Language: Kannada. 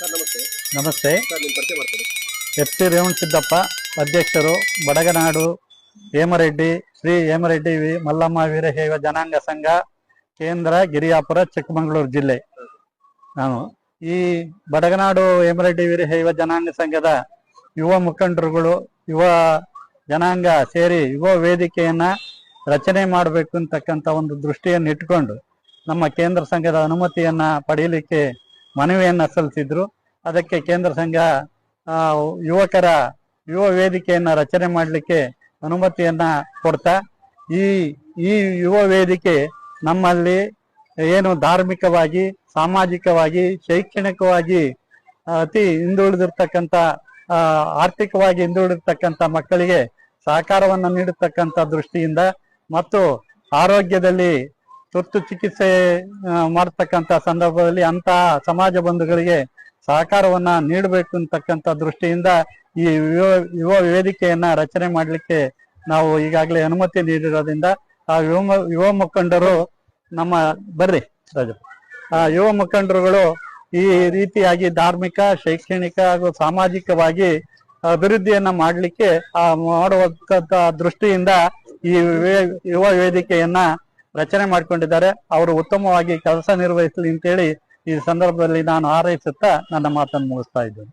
ಸರ್ ನಮಸ್ತೆ. ನಮಸ್ತೆ. ಸರ್ ನಿಮ್ಮ ಪರಿಚಯ ಮಾಡ್ಕೊಡಿ ಎಚ್ ಸಿ ರೇವಣಸಿದ್ದಪ್ಪ ಅಧ್ಯಕ್ಷರು ಬಡಗನಾಡು ಹೇಮರೆಡ್ಡಿ ಶ್ರೀ ಹೇಮರೆಡ್ಡಿ ವಿ ಮಲ್ಲಮ್ಮ ವೀರಶೈವ ಜನಾಂಗ ಸಂಘ ಕೇಂದ್ರ ಗಿರಿಯಾಪುರ ಚಿಕ್ಕಮಗಳೂರು ಜಿಲ್ಲೆ. ನಾನು ಈ ಬಡಗನಾಡು ಹೇಮರೆಡ್ಡಿ ವೀರಶೈವ ಜನಾಂಗ ಸಂಘದ ಯುವ ಮುಖಂಡರುಗಳು ಯುವ ಜನಾಂಗ ಸೇರಿ ಯುವ ವೇದಿಕೆಯನ್ನ ರಚನೆ ಮಾಡಬೇಕು ಅಂತಕ್ಕಂಥ ಒಂದು ದೃಷ್ಟಿಯನ್ನು ಇಟ್ಕೊಂಡು ನಮ್ಮ ಕೇಂದ್ರ ಸಂಘದ ಅನುಮತಿಯನ್ನ ಪಡೆಯಲಿಕ್ಕೆ ಮನವಿಯನ್ನ ಸಲ್ಲಿಸಿದ್ರು. ಅದಕ್ಕೆ ಕೇಂದ್ರ ಸಂಘ ಯುವಕರ, ಯುವ ವೇದಿಕೆಯನ್ನ ರಚನೆ ಮಾಡಲಿಕ್ಕೆ ಅನುಮತಿಯನ್ನ ಕೊಡ್ತಾ. ಈ ಈ ಯುವ ವೇದಿಕೆ ನಮ್ಮಲ್ಲಿ ಏನು ಧಾರ್ಮಿಕವಾಗಿ, ಸಾಮಾಜಿಕವಾಗಿ, ಶೈಕ್ಷಣಿಕವಾಗಿ, ಅತಿ ಹಿಂದುಳಿದಿರ್ತಕ್ಕಂಥ ಆರ್ಥಿಕವಾಗಿ ಹಿಂದುಳಿದಿರ್ತಕ್ಕಂಥ ಮಕ್ಕಳಿಗೆ ಸಹಕಾರವನ್ನು ನೀಡತಕ್ಕಂಥ ದೃಷ್ಟಿಯಿಂದ ಮತ್ತು ಆರೋಗ್ಯದಲ್ಲಿ ತುರ್ತು ಚಿಕಿತ್ಸೆ ಮಾಡತಕ್ಕಂತ ಸಂದರ್ಭದಲ್ಲಿ ಅಂತಹ ಸಮಾಜ ಬಂಧುಗಳಿಗೆ ಸಹಕಾರವನ್ನ ನೀಡಬೇಕು ಅಂತಕ್ಕಂತ ದೃಷ್ಟಿಯಿಂದ ಈ ಯುವ ಯುವ ವೇದಿಕೆಯನ್ನ ರಚನೆ ಮಾಡಲಿಕ್ಕೆ ನಾವು ಈಗಾಗಲೇ ಅನುಮತಿ ನೀಡಿರೋದ್ರಿಂದ ಆ ಯುವ ಯುವ ಮುಖಂಡರು ನಮ್ಮ, ಬರ್ರಿ ರಾಜ ಆ ಯುವ ಮುಖಂಡರುಗಳು ಈ ರೀತಿಯಾಗಿ ಧಾರ್ಮಿಕ, ಶೈಕ್ಷಣಿಕ ಹಾಗೂ ಸಾಮಾಜಿಕವಾಗಿ ಅಭಿವೃದ್ಧಿಯನ್ನ ಮಾಡಲಿಕ್ಕೆ ಆ ಮಾಡುವಂತ ದೃಷ್ಟಿಯಿಂದ ಈ ಯುವ ವೇದಿಕೆಯನ್ನ ರಚನೆ ಮಾಡಿಕೊಂಡಿದ್ದಾರೆ. ಅವರು ಉತ್ತಮವಾಗಿ ಕೆಲಸ ನಿರ್ವಹಿಸಲಿ ಅಂತೇಳಿ ಈ ಸಂದರ್ಭದಲ್ಲಿ ನಾನು ಹಾರೈಸುತ್ತಾ ನನ್ನ ಮಾತನ್ನು ಮುಗಿಸ್ತಾ ಇದ್ದೇನೆ.